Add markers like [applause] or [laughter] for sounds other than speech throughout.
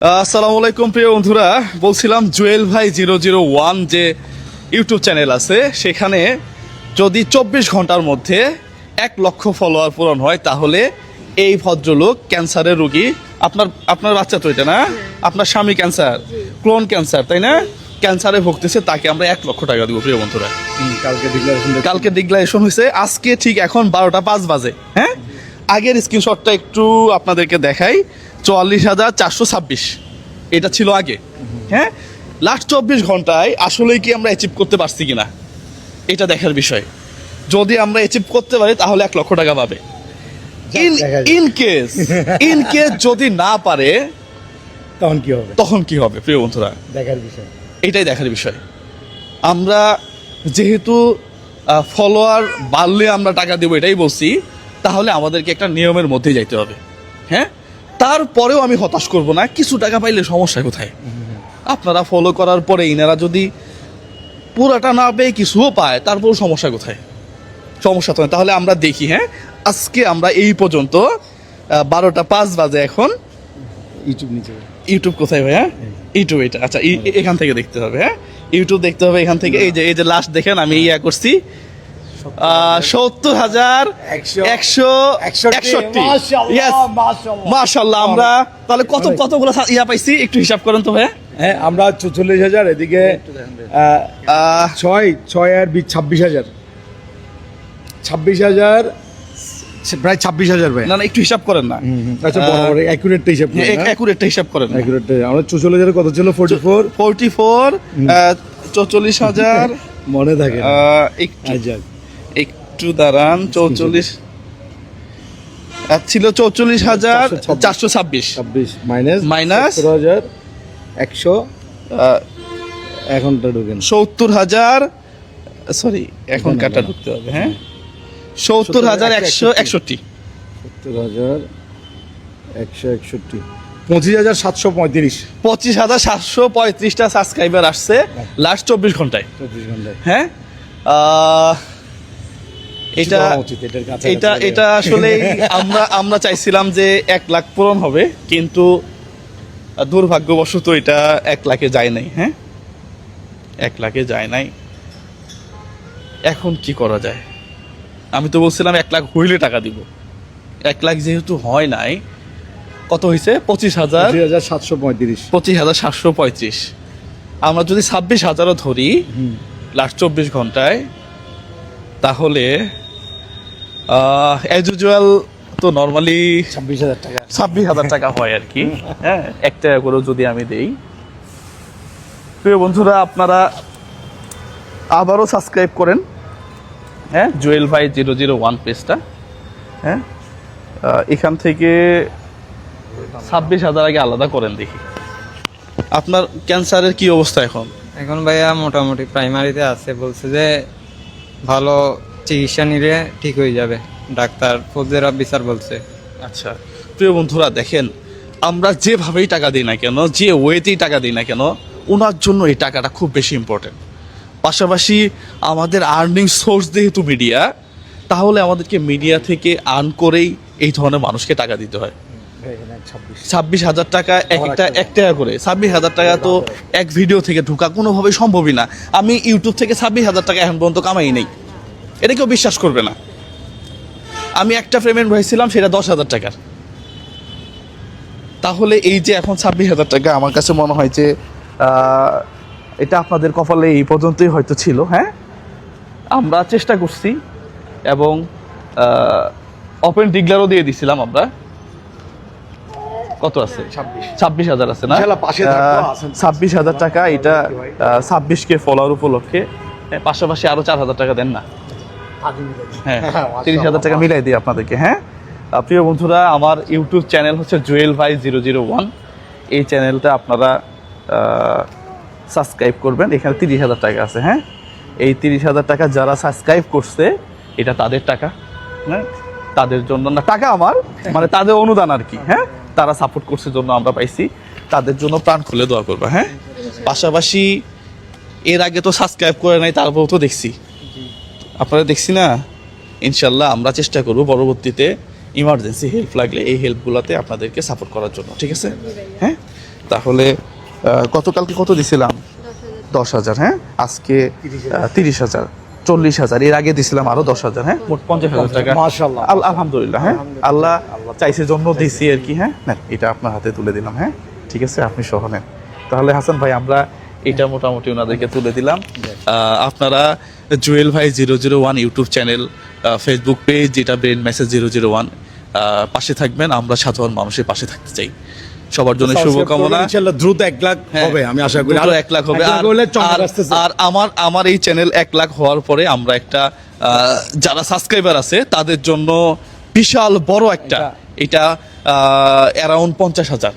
আসসালামু আলাইকুম প্রিয় বন্ধুরা। বলছিলাম জুয়েল ভাই জিরো জিরো ওয়ান যে ইউটিউব চ্যানেল আছে সেখানে যদি চব্বিশ ঘণ্টার মধ্যে এক লক্ষ ফলোয়ার পূরণ হয় তাহলে এই ভদ্রলোক ক্যান্সারের রুগী। আপনার আপনার বাচ্চা তো এটা না? আপনার স্বামী ক্যান্সার ক্লোন ক্যান্সার তাই না? ক্যান্সারে ভুগতেছে তাকে আমরা এক লক্ষ টাকা দিব প্রিয় বন্ধুরা। কালকে ডিক্লারেশন কালকে ডিক্লারেশন হয়েছে আজকে ঠিক এখন বারোটা পাঁচ বাজে হ্যাঁ? আগের স্ক্রিনশটটা একটু আপনাদেরকে দেখাই। চুয়াল্লিশ হাজার চারশো ছাব্বিশ। এটা ছিল আগে। হ্যাঁ? লাস্ট চব্বিশ ঘন্টায় আসলেই কি আমরা অ্যাচিভ করতে পারছি কিনা? এটা দেখার বিষয়। যদি আমরা অ্যাচিভ করতে পারি তাহলে এক লক্ষ টাকা পাবে। In in case in case যদি না পারে তখন কি হবে? তখন কি হবে প্রিয় বন্ধুরা? দেখার বিষয়। এটাই দেখার বিষয়। আমরা যেহেতু ফলোয়ার বাড়লে আমরা টাকা দেবো এটাই বলছি তাহলে আমাদেরকে একটা নিয়মের মধ্যেই যাইতে হবে। হ্যাঁ? তারপরেও আমি হতাশ করব না। কিছু টাকা পাইলে সমস্যা কোথায়? আপনারা ফলো করার পরে ইনারা যদি পুরাটা না পেয়ে কিছুও পায় তারপর সমস্যা কোথায়? সমস্যা তো তাহলে আমরা দেখি হ্যাঁ? আজকে আমরা এই পর্যন্ত বারোটা পাঁচ বাজে এখন। ইউটিউব নিচে। ইউটিউব কোথায় ভাই হ্যাঁ ইউটিউব এটা। আচ্ছা এখান থেকে দেখতে হবে হ্যাঁ? ইউটিউব দেখতে হবে এখান থেকে। এই যে এই যে লাস্ট দেখেন আমি ইয়া করছি। সত্তর হাজার একশো- একষট্টি। মাশাআল্লাহ আমরা তাহলে কত কতগুলো ইয়া পাইছি? একটু হিসাব করেন তো ভাই হ্যাঁ আমরা চল্লিশ হাজার এদিকে ছয় ছয় আর বিশ ছাব্বিশ হাজার। ছাব্বিশ হাজার প্রায় ছাব্বিশ হাজার ভাই না না একটু হিসাব করেন না। আচ্ছা বরাবর অ্যাকুরেটটা হিসাব করি অ্যাকুরেটটা হিসাব করেন। অ্যাকুরেট আমরা চৌচল্লিশ হাজার কত ছিল? ফোর্টি ফোর ফোরটি ফোর চৌচল্লিশ হাজার। মনে থাকে একটু আচ্ছা। একটু দাঁড়ান চৌচল্লিশ। আর ছিল চৌচল্লিশ হাজার চারশো ছাব্বিশ। ছাব্বিশ মাইনাস? সতেরো হাজার একশো এখনটা ঢুকেন। সত্তর হাজার সরি এখন কাটা ঢুকতে হবে হ্যাঁ? সত্তর হাজার একশো একষট্টি। সত্তর হাজার একশো একষট্টি। পঁচিশ হাজার সাতশো পঁয়ত্রিশ। পঁচিশ হাজার সাতশো পঁয়ত্রিশটা সাবস্ক্রাইবার আসছে লাস্ট চব্বিশ ঘন্টায়। চব্বিশ ঘন্টায়। হ্যাঁ? এটা এটা এটা আসলে [laughs] আমরা আমরা চাইছিলাম যে এক লাখ পূরণ হবে কিন্তু দুর্ভাগ্যবশত এটা এক লাখে যায় নাই হ্যাঁ? এক লাখে যায় নাই। এখন কি করা যায়? আমি তো বলছিলাম এক লাখ হইলে টাকা দিব। এক লাখ যেহেতু হয় নাই কত হয়েছে পঁচিশ হাজার? পঁচিশ হাজার সাতশো পঁয়ত্রিশ। পঁচিশ হাজার সাতশো পঁয়ত্রিশ। আমরা যদি ছাব্বিশ হাজারও ধরি লাস্ট চব্বিশ ঘন্টায় তাহলে অ্যাজ ইউজুয়াল তো নর্মালি ছাব্বিশ হাজার টাকা। ছাব্বিশ হাজার টাকা হয় আর কি। হ্যাঁ এক টাকা করেও যদি আমি দেই। প্রিয় বন্ধুরা আপনারা আবারও সাবস্ক্রাইব করেন। হ্যাঁ জুয়েল ভাই জিরো জিরো ওয়ান পেজটা। হ্যাঁ এখান থেকে ছাব্বিশ হাজার আগে আলাদা করেন দেখি। আপনার ক্যান্সারের কি অবস্থা এখন? এখন ভাইয়া মোটামুটি প্রাইমারিতে আছে। বলছে যে ভালো চিকিৎসা নিলে ঠিক হয়ে যাবে। ডাক্তার ফৌজের অফিসার বলছে। আচ্ছা প্রিয় বন্ধুরা, দেখেন, আমরা যেভাবেই টাকা দিই না কেন, যে ওয়েতেই টাকা দিই না কেন, ওনার জন্য এই টাকাটা খুব বেশি ইম্পর্টেন্ট পাশাপাশি আমাদের আর্নিং সোর্স যেহেতু মিডিয়া তাহলে আমাদেরকে মিডিয়া থেকে আর্ন করেই এই ধরনের মানুষকে টাকা দিতে হয়। ছাব্বিশ। হাজার টাকা এক একটা এক টাকা করে। ছাব্বিশ হাজার টাকা তো এক ভিডিও থেকে ঢোকা কোনোভাবেই সম্ভবই না। আমি ইউটিউব থেকে ছাব্বিশ হাজার টাকা এখন পর্যন্ত কামাই নেই। এটা কেউ বিশ্বাস করবে না। আমি একটা পেমেন্ট হয়েছিলাম সেটা দশ হাজার টাকার। তাহলে এই যে এখন ছাব্বিশ হাজার টাকা আমার কাছে মনে হয় যে এটা আপনাদের কপালে এই পর্যন্তই হয়তো ছিল হ্যাঁ? আমরা চেষ্টা করছি এবং ওপেন ডিগলারও দিয়ে দিছিলাম আমরা। কত আছে? ছাব্বিশ। হাজার আছে না। ছাব্বিশ হাজার টাকা এটা ছাব্বিশ কে ফলোয়ার উপলক্ষে। হ্যাঁ, পাশাপাশি আরও চার হাজার টাকা দেন না? হ্যাঁ তিরিশ হাজার টাকা মিলাই দিই আপনাদেরকে হ্যাঁ? প্রিয় বন্ধুরা আমার ইউটিউব চ্যানেল হচ্ছে জুয়েল ভাই জিরো জিরো ওয়ান। এই চ্যানেলটা আপনারা সাবস্ক্রাইব করবেন। এখানে তিরিশ হাজার টাকা আছে হ্যাঁ? এই তিরিশ হাজার টাকা যারা সাবস্ক্রাইব করছে এটা তাদের টাকা হ্যাঁ? তাদের জন্য না টাকা আমার মানে তাদের অনুদান আর কি হ্যাঁ? তারা সাপোর্ট করছে জন্য আমরা পাইছি। তাদের জন্য প্রাণ খুলে দোয়া করবা হ্যাঁ? পাশাপাশি এর আগে তো সাবস্ক্রাইব করে নাই, তারপরেও তো দেখছি। আপনারা দেখছি না? ইনশাল্লাহ আমরা চেষ্টা করব পরবর্তীতে ইমার্জেন্সি হেল্প লাগলে এই হেল্পগুলোতে আপনাদেরকে সাপোর্ট করার জন্য, ঠিক আছে? হ্যাঁ? তাহলে গতকালকে কত দিছিলাম? দশ হাজার হ্যাঁ? আজকে তিরিশ হাজার। চল্লিশ হাজার। এর আগে দিছিলাম আরও দশ হাজার হ্যাঁ? মোট পঞ্চাশ হাজার টাকা। আলহামদুলিল্লাহ হ্যাঁ? আল্লাহ চাইছে জন্য দিছি আর কি হ্যাঁ? নেন, এটা আপনার হাতে তুলে দিলাম হ্যাঁ? ঠিক আছে আপনি সহ নেন। তাহলে হাসান ভাই আমরা এটা মোটামুটি ওনাদেরকে তুলে দিলাম। আপনারা জুয়েল ভাই zero zero one YouTube channel Facebook page যেটা brain message zero zero one পাশে থাকবেন। আমরা সাধারণ মানুষের পাশে থাকতে চাই। সবার জন্য শুভকামনা। ইনশাআল্লাহ দ্রুত এক লাখ হ্যাঁ, হবে আমি আশা করি। এক লাখ হবে। আর আর- আমার আমার এই চ্যানেল এক লাখ হওয়ার পরে আমরা একটা যারা সাবস্ক্রাইবার আছে তাদের জন্য বিশাল বড় একটা এটা অ্যারাউন্ড পঞ্চাশ হাজার।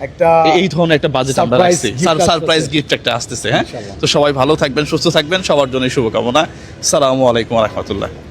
একটা এই ধরনের একটা বাজেট আমরা রাখছি। সারপ্রাইজ গিফট একটা আসতেছে হ্যাঁ? তো সবাই ভালো থাকবেন সুস্থ থাকবেন সবার জন্য শুভকামনা। সালামু আলাইকুম রহমতুল্লাহ।